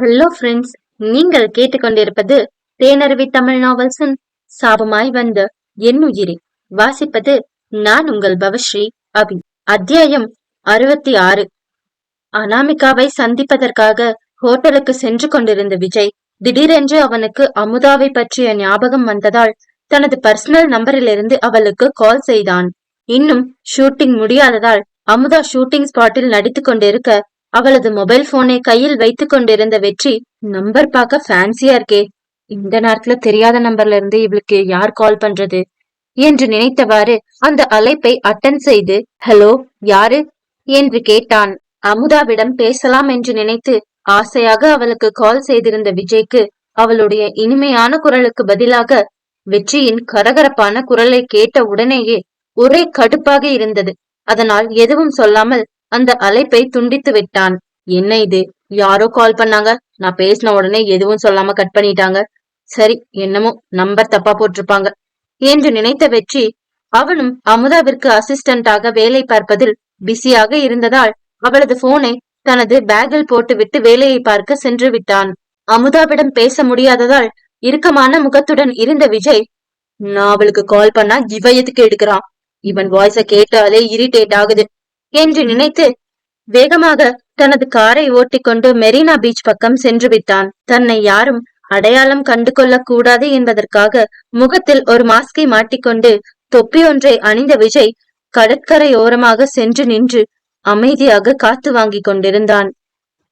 Hello friends நீங்கள் கேட்டுக்கொண்டிருப்பது தேனருவி தமிழ் நாவல்ஸின் சாபமாய் வந்த என் உயிரே. வாசிப்பது நான் உங்கள் பவஸ்ரீ அபி. அத்தியாயம் அறுபத்தி ஆறு. அனாமிகாவை சந்திப்பதற்காக ஹோட்டலுக்கு சென்று கொண்டிருந்த விஜய் திடீரென்று அவனுக்கு அமுதாவை பற்றிய ஞாபகம் வந்ததால் தனது பர்சனல் நம்பரிலிருந்து அவளுக்கு கால் செய்தான். இன்னும் ஷூட்டிங் முடியாததால் அமுதா ஷூட்டிங் ஸ்பாட்டில் நடித்துக் கொண்டிருக்க அவளது மொபைல் போனை கையில் வைத்துக் கொண்டிருந்த வெற்றி நம்பர் பார்க்க ஃபேன்சியா இருக்கே. இந்த நேரத்துல தெரியாத நம்பர்ல இருந்து இவளுக்கு யார் கால் பண்றது? என்று நினைத்தவாறு அந்த அழைப்பை அட்டன் செய்து ஹலோ யாரு? என்று கேட்டான். அமுதாவிடம் பேசலாம் என்று நினைத்து ஆசையாக அவளுக்கு கால் செய்திருந்த விஜய்க்கு அவளுடைய இனிமையான குரலுக்கு பதிலாக வெற்றியின் கரகரப்பான குரலை கேட்ட உடனேயே ஒரே கடுப்பாக இருந்தது. அதனால் எதுவும் சொல்லாமல் அந்த அழைப்பை துண்டித்து விட்டான். என்ன இது? யாரோ கால் பண்ணாங்க? நான் பேசின உடனே எதுவும் சொல்லாம கட் பண்ணிட்டாங்க. சரி என்னமோ நம்பர் தப்பா போட்டிருப்பாங்க. என்று நினைத்த வெற்றி அவனும் அமுதாவிற்கு அசிஸ்டண்டாக வேலை பார்ப்பதில் பிஸியாக இருந்ததால் அவளது போனை தனது பேக்கில் போட்டுவிட்டு வேலையை பார்க்க சென்று விட்டான். அமுதாவிடம் பேச முடியாததால் இறுக்கமான முகத்துடன் இருந்த விஜய் நான் அவளுக்கு கால் பண்ணா இவ எதுக்கு எடுக்கிறான்? இவன் வாய்ஸ கேட்டாலே இரிட்டேட் ஆகுது. என்று நினைத்து வேகமாக தனது காரை ஓட்டிக்கொண்டு மெரினா பீச் பக்கம் சென்று விட்டான். தன்னை யாரும் அடையாளம் கண்டு கொள்ளக்கூடாது என்பதற்காக முகத்தில் ஒரு மாஸ்கை மாட்டிக்கொண்டு தொப்பி ஒன்றை அணிந்த விஜய் கடற்கரையோரமாக சென்று நின்று அமைதியாக காத்து வாங்கிக் கொண்டிருந்தான்.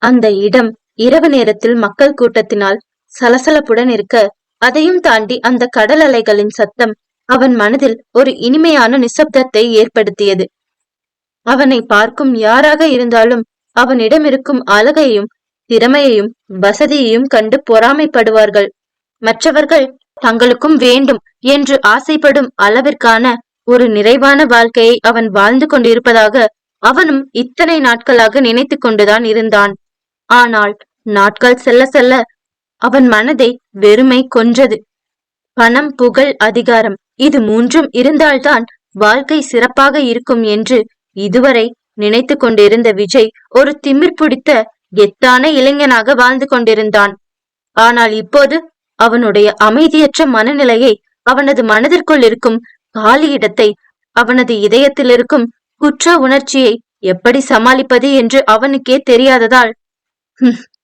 அந்த இடம் இரவு நேரத்தில் மக்கள் கூட்டத்தினால் சலசலப்புடன் இருக்க அதையும் தாண்டி அந்த கடல் அலைகளின் சத்தம் அவன் மனதில் ஒரு இனிமையான நிசப்தத்தை ஏற்படுத்தியது. அவனை பார்க்கும் யாராக இருந்தாலும் அவனிடம் இருக்கும் அழகையும் திறமையையும் வசதியையும் கண்டு பொறாமைப்படுவார்கள். மற்றவர்கள் தங்களுக்கும் வேண்டும் என்று ஆசைப்படும் அளவிற்கான ஒரு நிறைவான வாழ்க்கையை அவன் வாழ்ந்து கொண்டிருப்பதாக அவனும் இத்தனை நாட்களாக நினைத்து கொண்டுதான் இருந்தான். ஆனால் நாட்கள் செல்ல செல்ல அவன் மனதை வெறுமை கொன்றது. பணம் புகழ் அதிகாரம் இது மூன்றும் இருந்தால்தான் வாழ்க்கை சிறப்பாக இருக்கும் என்று இதுவரை நினைத்து கொண்டிருந்த விஜய் ஒரு திமிர் பிடித்த எத்தான இளைஞனாக வாழ்ந்து கொண்டிருந்தான். ஆனால் இப்போது அவனுடைய அமைதியற்ற மனநிலையை அவனது மனதிற்குள் இருக்கும் காலி இடத்தை அவனது இதயத்தில் இருக்கும் குற்ற உணர்ச்சியை எப்படி சமாளிப்பது என்று அவனுக்கே தெரியாததால்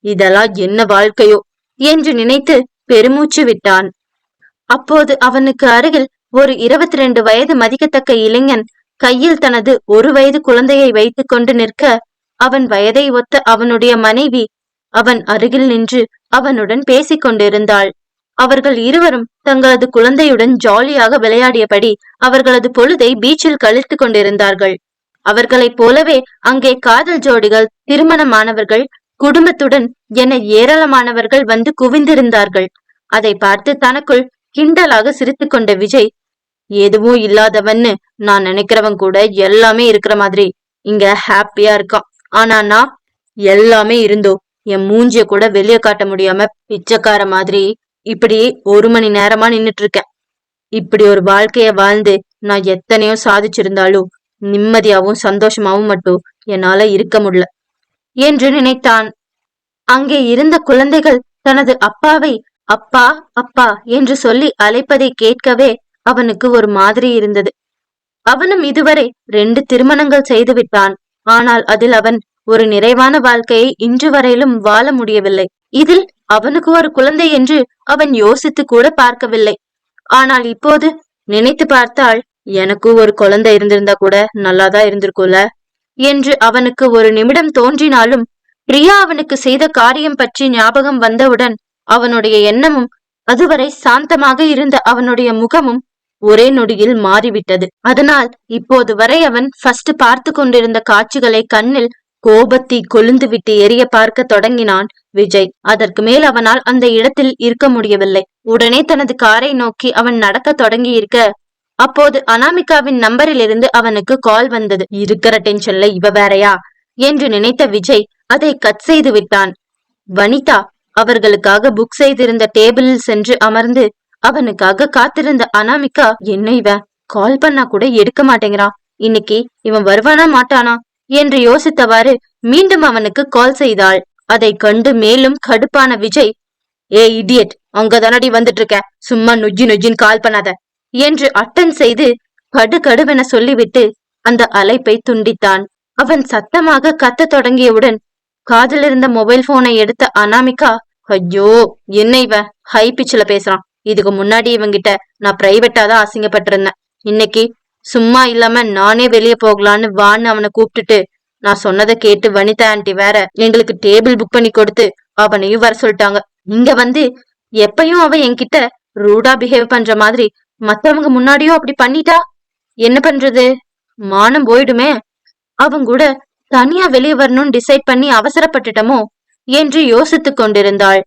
இதெல்லாம் என்ன வாழ்க்கையோ என்று நினைத்து பெருமூச்சு விட்டான். அப்போது அவனுக்கு அருகில் ஒரு இருபத்தி ரெண்டு வயது மதிக்கத்தக்க இளைஞன் கையில் தனது ஒரு வயது குழந்தையை வைத்துக் கொண்டு நிற்க அவன் வயதை ஒத்த அவனுடைய மனைவி அவன் அருகில் நின்று அவனுடன் பேசிக் கொண்டிருந்தாள். அவர்கள் இருவரும் தங்களது குழந்தையுடன் ஜாலியாக விளையாடியபடி அவர்களது பொழுதை பீச்சில் கழித்துக் கொண்டிருந்தார்கள். அவர்களைப் போலவே அங்கே காதல் ஜோடிகள் திருமணமானவர்கள் குடும்பத்துடன் என ஏராளமானவர்கள் வந்து குவிந்திருந்தார்கள். அதை பார்த்து தனக்குள் கிண்டலாக சிரித்துக் கொண்ட விஜய் எதுவும் இல்லாதவன்னு நான் நினைக்கிறவன் கூட எல்லாமே இருக்கிற மாதிரி இங்க ஹாப்பியா இருக்கான். ஆனா நான் எல்லாமே இருந்தோ என் மூஞ்சிய கூட வெளிய காட்ட முடியாம பிச்சைக்கார மாதிரி இப்படி ஒரு மணி நேரமா நின்னுட்டு இருக்கேன் இப்படி ஒரு வாழ்க்கைய வாழ்ந்து நான் எத்தனையோ சாதிச்சிருந்தாலும் நிம்மதியாவும் சந்தோஷமாவும் மட்டும் என்னால இருக்க முடியல. என்று நினைத்தான். அங்கே இருந்த குழந்தைகள் தனது அப்பாவை அப்பா அப்பா என்று சொல்லி அழைப்பதை கேட்கவே அவனுக்கு ஒரு மாதிரி இருந்தது. அவனும் இதுவரை ரெண்டு திருமணங்கள் செய்து விட்டான். ஆனால் அதில் அவன் ஒரு நிறைவான வாழ்க்கையை இன்று வரையிலும் வாழ முடியவில்லை. இதில் அவனுக்கு ஒரு குழந்தை என்று அவன் யோசித்து கூட பார்க்கவில்லை. ஆனால் இப்போது நினைத்து பார்த்தால் எனக்கு ஒரு குழந்தை இருந்திருந்தா கூட நல்லாதான் இருந்திருக்கும்ல? என்று அவனுக்கு ஒரு நிமிடம் தோன்றினாலும் பிரியா அவனுக்கு செய்த காரியம் பற்றி ஞாபகம் வந்தவுடன் அவனுடைய எண்ணமும் அதுவரை சாந்தமாக இருந்த அவனுடைய முகமும் ஒரே நொடியில் மாறிவிட்டது. அதனால் இப்போது வரை அவன் ஃபர்ஸ்ட் பார்த்து கொண்டிருந்த காட்சிகளை கண்ணில் கோபத்தை கொழுந்து விட்டு எரிய பார்க்க தொடங்கினான் விஜய். அதற்கு மேல் அவனால் அந்த இடத்தில் இருக்க முடியவில்லை. உடனே தனது காரை நோக்கி அவன் நடக்க தொடங்கி இருக்க அப்போது அனாமிகாவின் நம்பரில் இருந்து அவனுக்கு கால் வந்தது. இருக்கிற டென்ஷன்ல இவ வேறையா? என்று நினைத்த விஜய் அதை கட் செய்து விட்டான். வனிதா அவர்களுக்காக புக் செய்திருந்த டேபிளில் சென்று அமர்ந்து அவனுக்காக காத்திருந்த அனாமிகா என்ன இவன் கால் பண்ணா கூட எடுக்க மாட்டேங்கிறான் இன்னைக்கு இவன் வருவானா மாட்டானா? என்று யோசித்தவாறு மீண்டும் அவனுக்கு கால் செய்தாள். அதை கண்டு மேலும் கடுப்பான விஜய் ஏ இடியட் அங்க தானடி வந்துட்டு இருக்க சும்மா நொஜ்ஜி நொஜ்ஜின்னு கால் பண்ணாத. என்று அட்டன் செய்து கடு கடுவென சொல்லிவிட்டு அந்த அழைப்பை துண்டித்தான். அவன் சத்தமாக கத்த தொடங்கியவுடன் காதில் இருந்த மொபைல் போனை எடுத்த அனாமிகா ஐயோ என்ன இவன் ஹை பிச்சில் பேசுறான். இதுக்கு முன்னாடி இவங்கிட்ட நான் பிரைவேட்டா தான் அசிங்கப்பட்டிருந்தேன். இன்னைக்கு சும்மா இல்லாம நானே வெளியே போகலான்னு வான்னு அவனை கூப்பிட்டுட்டு நான் சொன்னதை கேட்டு வனிதா ஆண்டி வேற எங்களுக்கு டேபிள் புக் பண்ணி கொடுத்து அவனையும் வர சொல்லிட்டாங்க. இங்க வந்து எப்பயும் அவ என்கிட்ட ரூடா பிஹேவ் பண்ற மாதிரி மத்தவங்க முன்னாடியும் அப்படி பண்ணிட்டா? என்ன பண்றது? மானம் போயிடுமே. அவங்க கூட தனியா வெளியே வரணும்னு டிசைட் பண்ணி அவசரப்பட்டுட்டமோ என்று யோசித்துக் கொண்டிருந்தாள்.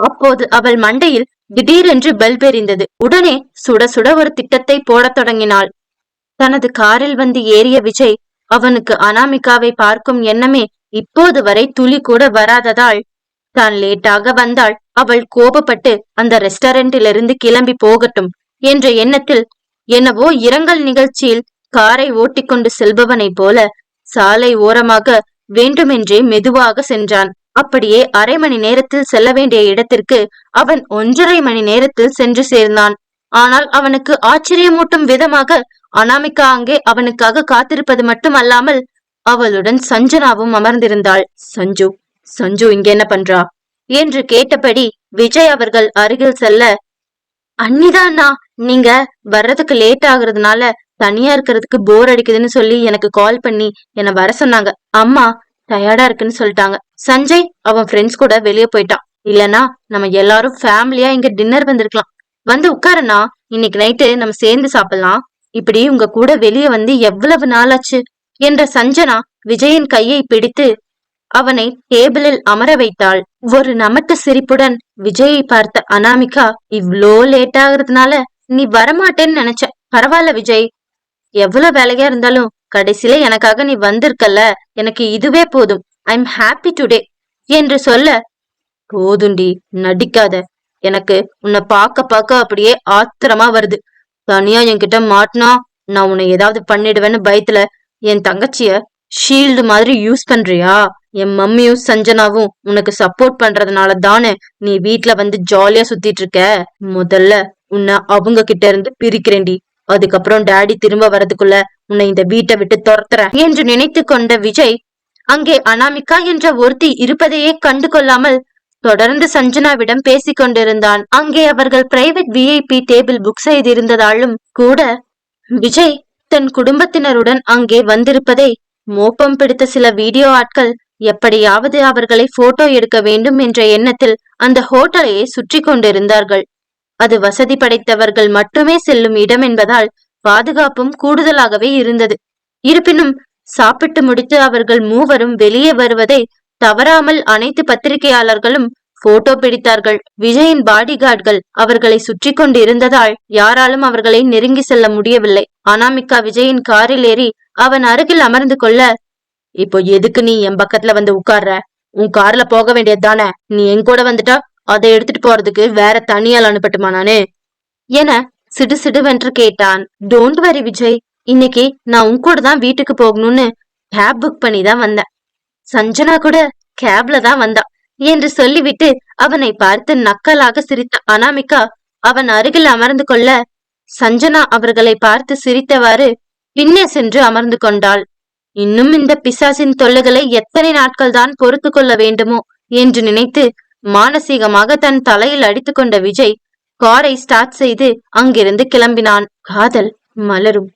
அப்போது அவள் மண்டையில் திடீரென்று பெல்பெறிந்தது உடனே சுட சுட ஒரு திட்டத்தை போடத் தொடங்கினாள். தனது காரில் வந்து ஏறிய விஜய் அவனுக்கு அனாமிகாவை பார்க்கும் எண்ணமே இப்போது வரை துளி கூட வராததால் தான் லேட்டாக வந்தால் அவள் கோபப்பட்டு அந்த ரெஸ்டாரண்டிலிருந்து கிளம்பி போகட்டும் என்ற எண்ணத்தில் என்னவோ இரங்கல் நிகழ்ச்சியில் காரை ஓட்டிக்கொண்டு செல்பவனைப் போல சாலை ஓரமாக வேண்டுமென்றே மெதுவாக சென்றான். அப்படியே அரை மணி நேரத்தில் செல்ல வேண்டிய இடத்திற்கு அவன் ஒன்றரை மணி நேரத்தில் சென்று சேர்ந்தான். ஆனால் அவனுக்கு ஆச்சரியமூட்டும் விதமாக அனாமிகா அங்கே அவனுக்காக காத்திருப்பது மட்டுமல்லாமல் அவளுடன் சஞ்சனாவும் அமர்ந்திருந்தாள். சஞ்சு சஞ்சு இங்க என்ன பண்றா? என்று கேட்டபடி விஜய் அவர்கள் அருகில் செல்ல அண்ணிதாண்ணா நீங்க வர்றதுக்கு லேட் ஆகுறதுனால தனியா இருக்கிறதுக்கு போர் அடிக்குதுன்னு சொல்லி எனக்கு கால் பண்ணி என்ன வர சொன்னாங்க. அம்மா டயர்டா இருக்குன்னு சொல்லிட்டாங்க. சஞ்சய் அவன் ஃப்ரெண்ட்ஸ் கூட வெளியே போயிட்டான். இல்லனா நம்ம எல்லாரும் ஃபேமிலியா இங்க டின்னர் வந்திருக்கலாம். வந்து உட்காரண்ணா இன்னைக்கு நைட்டு நம்ம சேர்ந்து சாப்பிடலாம். இப்படி உங்க கூட வெளியே வந்து எவ்வளவு நாளாச்சு? என்ற சஞ்சனா விஜயின் கையை பிடித்து அவனை டேபிளில் அமர வைத்தாள். ஒரு நமட்டு சிரிப்புடன் விஜயை பார்த்த அனாமிகா இவ்ளோ லேட் ஆகுறதுனால நீ வரமாட்டேன்னு நினைச்ச. பரவாயில்ல விஜய் எவ்வளவு வேலையா இருந்தாலும் கடைசியில எனக்காக நீ வந்திருக்கல்ல எனக்கு இதுவே போதும். ஐ எம் ஹாப்பி டுடே என்று சொல்ல போதுண்டி நடிக்காத. எனக்கு உன்னை பார்க்க பார்க்க அப்படியே ஆத்திரமா வருது. தனியா என்கிட்ட மாட்டினா நான் உன்னை ஏதாவது பண்ணிடுவேன்னு பயத்துல என் தங்கச்சிய ஷீல்டு மாதிரி யூஸ் பண்றியா? என் மம்மியும் சஞ்சனாவும் உனக்கு சப்போர்ட் பண்றதுனால தானே நீ வீட்டுல வந்து ஜாலியா சுத்திட்டு இருக்க. முதல்ல உன்னை அவங்க கிட்ட இருந்து பிரிக்கிறேன்டி. அதுக்கப்புறம் டேடி திரும்ப வரதுக்குள்ள உன்னை இந்த வீட்டை விட்டு துரத்துறேன் என்று நினைத்து கொண்ட விஜய் அங்கே அனாமிகா என்ற ஒருத்தி இருப்பதையே கண்டு கொள்ளாமல் தொடர்ந்து சஞ்சனாவிடம் பேசிக் கொண்டிருந்தான். அங்கே அவர்கள் பிரைவேட் விஐபி டேபிள் புக் செய்திருந்ததாலும் கூட விஜய் தன் குடும்பத்தினருடன் அங்கே வந்திருப்பதை மோப்பம் பிடித்த சில வீடியோ ஆட்கள் எப்படியாவது அவர்களை போட்டோ எடுக்க வேண்டும் என்ற எண்ணத்தில் அந்த ஹோட்டலையே சுற்றி கொண்டிருந்தார்கள். அது வசதி படைத்தவர்கள் மட்டுமே செல்லும் இடம் என்பதால் பாதுகாப்பும் கூடுதலாகவே இருந்தது. இருப்பினும் சாப்பிட்டு முடித்து அவர்கள் மூவரும் வெளியே வருவதை தவறாமல் அனைத்து பத்திரிகையாளர்களும் போட்டோ பிடித்தார்கள். விஜயின் பாடிகார்ட்கள் அவர்களை சுற்றி கொண்டு இருந்ததால் யாராலும் அவர்களை நெருங்கி செல்ல முடியவில்லை. அனாமிகா விஜயின் காரில் ஏறி அவன் அருகில் அமர்ந்து கொள்ள இப்போ எதுக்கு நீ என் பக்கத்துல வந்து உட்கார்ற? உன் கார்ல போக வேண்டியது தானே? நீ என் கூட வந்துட்டா அதை எடுத்துட்டு போறதுக்கு வேற தனியால் அனுப்பட்டுமா நானு? என சிடு சிடுவென்று கேட்டான். Don't worry Vijay. இன்னைக்கு நான் உன் கூட தான் வீட்டுக்கு போகணும்னு கேப் புக் பண்ணி தான் வந்தேன். சஞ்சனா கூட கேப்ல தான் வந்தா என்று சொல்லிவிட்டு அவனை பார்த்து நக்கலாக சிரித்த அனாமிகா அவன் அருகில் அமர்ந்து கொள்ள சஞ்சனா அவர்களை பார்த்து சிரித்தவாறு பின்னே சென்று அமர்ந்து கொண்டாள். இன்னும் இந்த பிசாசின் தொல்லைகளை எத்தனை நாட்கள் தான் பொறுத்து கொள்ள வேண்டுமோ? என்று நினைத்து மானசீகமாக தன் தலையில் அடித்துக்கொண்ட விஜய் காரை ஸ்டார்ட் செய்து அங்கிருந்து கிளம்பினான். காதல் மலரும்.